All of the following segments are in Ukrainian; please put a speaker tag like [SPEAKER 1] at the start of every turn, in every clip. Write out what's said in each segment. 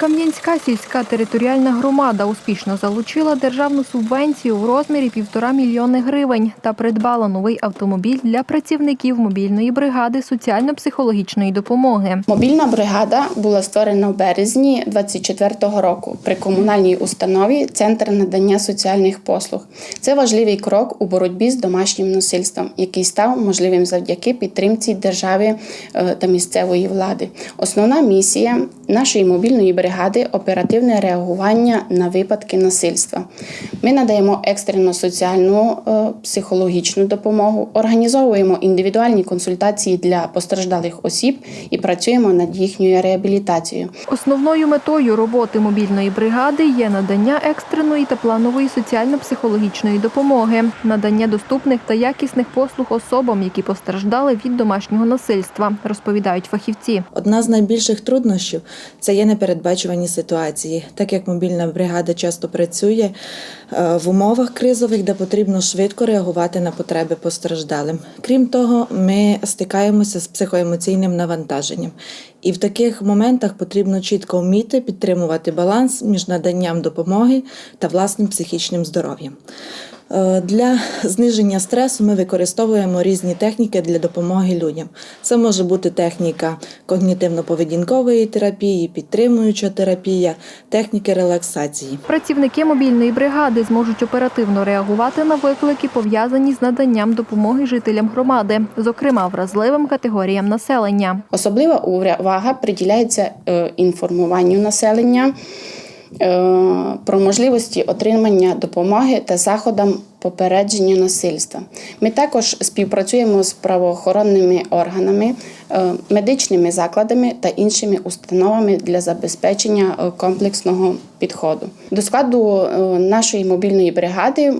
[SPEAKER 1] Кам'янська сільська територіальна громада успішно залучила державну субвенцію в розмірі півтора мільйони гривень та придбала новий автомобіль для працівників мобільної бригади соціально-психологічної допомоги.
[SPEAKER 2] Мобільна бригада була створена в березні 24-го року при комунальній установі Центр надання соціальних послуг. Це важливий крок у боротьбі з домашнім насильством, який став можливим завдяки підтримці держави е, та місцевої влади. Основна місія нашої мобільної бригади оперативне реагування на випадки насильства. Ми надаємо екстрену соціальну е, психологічну допомогу, організовуємо індивідуальні консультації для постраждалих осіб і працюємо над їхньою реабілітацією.
[SPEAKER 1] Основною метою роботи мобільної бригади є надання екстреної та планової соціально-психологічної допомоги, надання доступних та якісних послуг особам, які постраждали від домашнього насильства, розповідають фахівці.
[SPEAKER 3] Одна з найбільших труднощів це є непередбачувані ситуації, так як мобільна бригада часто працює е, в умовах кризових, де потрібно швидко реагувати на потреби постраждалим. Крім того, ми стикаємося з психоемоційним навантаженням. І в таких моментах потрібно чітко вміти підтримувати баланс між наданням допомоги та власним психічним здоров'ям. Е, Для зниження стресу ми використовуємо різні техніки для допомоги людям. Це може бути техніка когнітивно-поведінкової терапії, підтримуюча терапія, техніки релаксації.
[SPEAKER 1] Працівники мобільної бригади зможуть оперативно реагувати на виклики, пов'язані з наданням допомоги жителям громади, зокрема вразливим категоріям населення.
[SPEAKER 2] Особлива увага приділяється е, інформуванню населення е, про можливості отримання допомоги та заходам попередження насильства. Ми також співпрацюємо з правоохоронними органами, е, медичними закладами та іншими установами для забезпечення е, комплексного підходу. До складу е, нашої мобільної бригади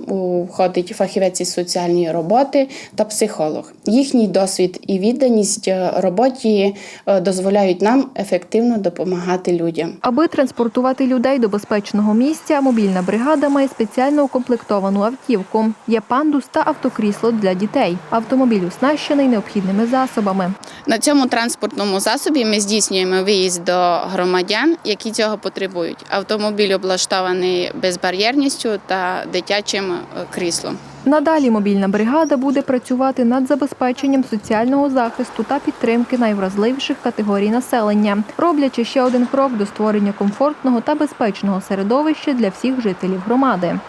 [SPEAKER 2] входить фахівець із соціальної роботи та психолог. Їхній досвід і відданість роботі дозволяють нам ефективно допомагати людям.
[SPEAKER 1] Аби транспортувати людей до безпечного місця, мобільна бригада має спеціально укомплектовану автівку. Є пандус та автокрісло для дітей. Автомобіль оснащений необхідними засобами.
[SPEAKER 2] На цьому транспортному засобі ми здійснюємо виїзд до громадян, які цього потребують. Автомобіль облаштований безбар'єрністю та дитячим е, кріслом.
[SPEAKER 1] Надалі мобільна бригада буде працювати над забезпеченням соціального захисту та підтримки найвразливіших категорій населення, роблячи ще один крок до створення комфортного та безпечного середовища для всіх жителів громади.